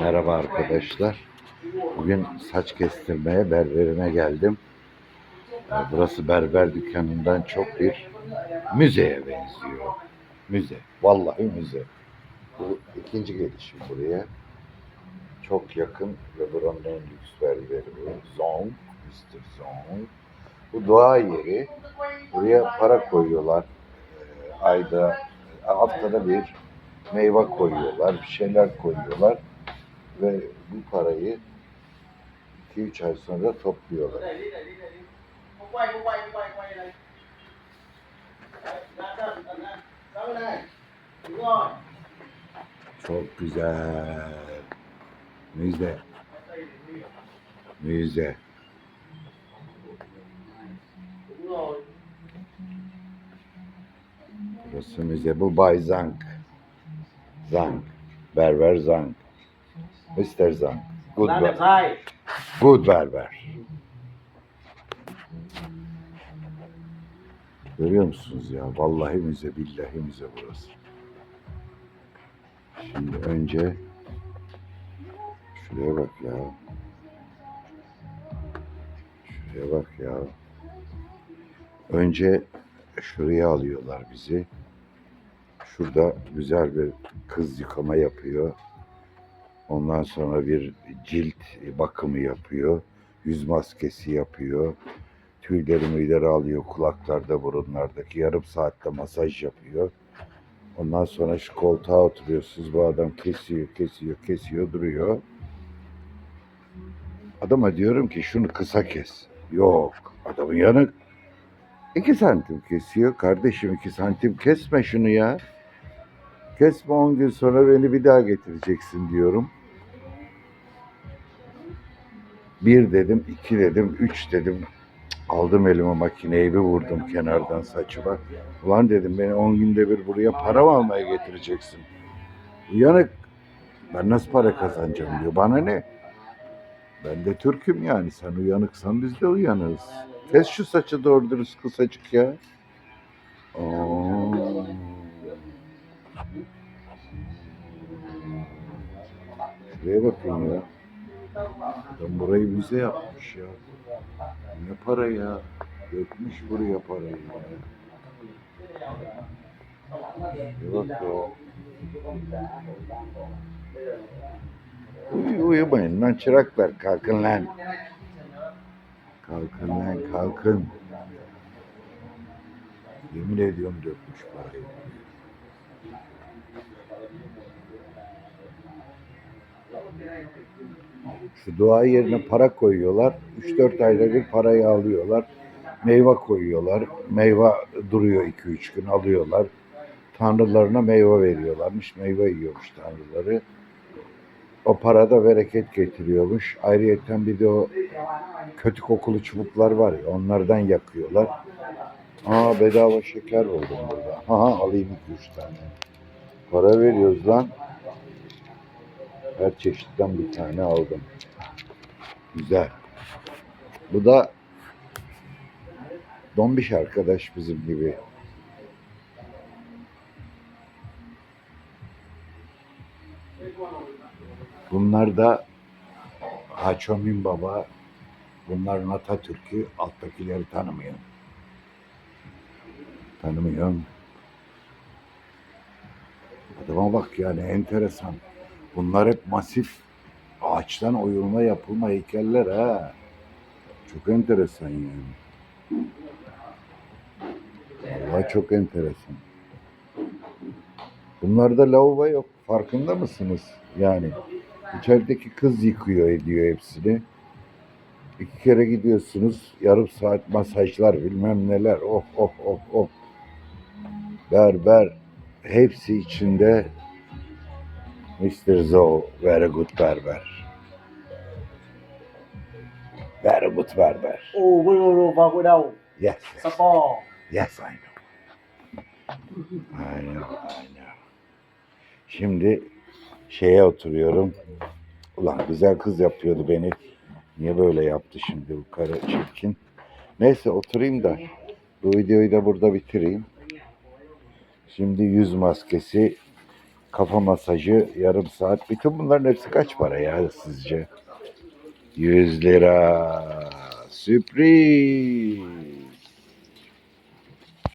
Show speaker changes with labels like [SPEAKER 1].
[SPEAKER 1] Merhaba arkadaşlar. Bugün saç kestirmeye berberine geldim. Ee, Burası berber dükkanından çok bir müzeye benziyor. Müze. Vallahi müze. Bu ikinci gelişim buraya. Çok yakın ve buranın en lüks berberi bu. Zong. Mr. Zong. Bu doğa yeri. Buraya para koyuyorlar. Ee, ayda, haftada bir meyve koyuyorlar, bir şeyler koyuyorlar ve bu parayı 2-3 ay sonra topluyorlar. Çok güzel.
[SPEAKER 2] Đúng rồi.
[SPEAKER 1] Burası müze. Bu Bay Zang. Zang. Berber Zang. Mr. Zang. Good,
[SPEAKER 2] Ra
[SPEAKER 1] ber-
[SPEAKER 2] đẹp sai.
[SPEAKER 1] good berber. Görüyor musunuz ya? Vallahi müze, billahi müze burası. Şimdi önce şuraya bak ya. Şuraya bak ya. Önce şuraya alıyorlar bizi. Şurada güzel bir kız yıkama yapıyor. Ondan sonra bir cilt bakımı yapıyor. Yüz maskesi yapıyor. Tüyleri müyleri alıyor kulaklarda burunlardaki. Yarım saatte masaj yapıyor. Ondan sonra şu koltuğa oturuyorsunuz. Bu adam kesiyor, kesiyor, kesiyor, duruyor. Adama diyorum ki şunu kısa kes. Yok. Adamın yanık. İki santim kesiyor. Kardeşim iki santim kesme şunu ya. Kesme on gün sonra beni bir daha getireceksin diyorum. Bir dedim, iki dedim, üç dedim. Aldım elime makineyi bir vurdum kenardan saçıma. Ulan dedim beni on günde bir buraya para mı almaya getireceksin? Uyanık. Ben nasıl para kazanacağım diyor. Bana ne? Ben de Türk'üm yani. Sen uyanıksan biz de uyanırız. Kes şu saçı doğru dürüst kısacık ya. Aa. Şuraya bakın ya. Adam burayı müze yapmış ya. Ne para ya? Dökmüş buraya parayı ya. Bir bak ya. Uy, uyumayın lan çıraklar kalkın lan. Kalkın lan kalkın. Yemin ediyorum dökmüş parayı. Şu dua yerine para koyuyorlar. 3-4 ayda bir parayı alıyorlar. Meyve koyuyorlar. Meyve duruyor 2-3 gün alıyorlar. Tanrılarına meyve veriyorlarmış. Meyve yiyormuş tanrıları. O para da bereket getiriyormuş. Ayrıyeten bir de o kötü kokulu çubuklar var ya onlardan yakıyorlar. Aa bedava şeker buldum burada. Aha alayım 2-3 tane. Para veriyoruz lan. Her çeşitten bir tane aldım. Güzel. Bu da Dombiş arkadaş bizim gibi. Bunlar da Haçomin Baba. Bunların Atatürk'ü alttakileri tanımıyor. Tanımıyorum. Adama bak yani enteresan. Bunlar hep masif ağaçtan oyulma yapılma heykeller ha. Çok enteresan yani. Vallahi çok enteresan. Bunlarda lavabo yok. Farkında mısınız? Yani içerideki kız yıkıyor ediyor hepsini. İki kere gidiyorsunuz. Yarım saat masajlar bilmem neler. Oh oh oh oh. Berber. Hepsi içinde Mr. Zo, very good berber. Very good berber.
[SPEAKER 2] Ồ, bôi bôi bôi vào gội đầu.
[SPEAKER 1] Yes,
[SPEAKER 2] Spa.
[SPEAKER 1] yes I know. I know, I know. Şimdi şeye oturuyorum. Ulan güzel kız yapıyordu beni. Niye böyle yaptı şimdi bu karı çirkin? Neyse oturayım da bu videoyu da burada bitireyim. Şimdi yüz maskesi kafa masajı yarım saat. Bütün bunların hepsi kaç para ya sizce? 100 lira. Sürpriz.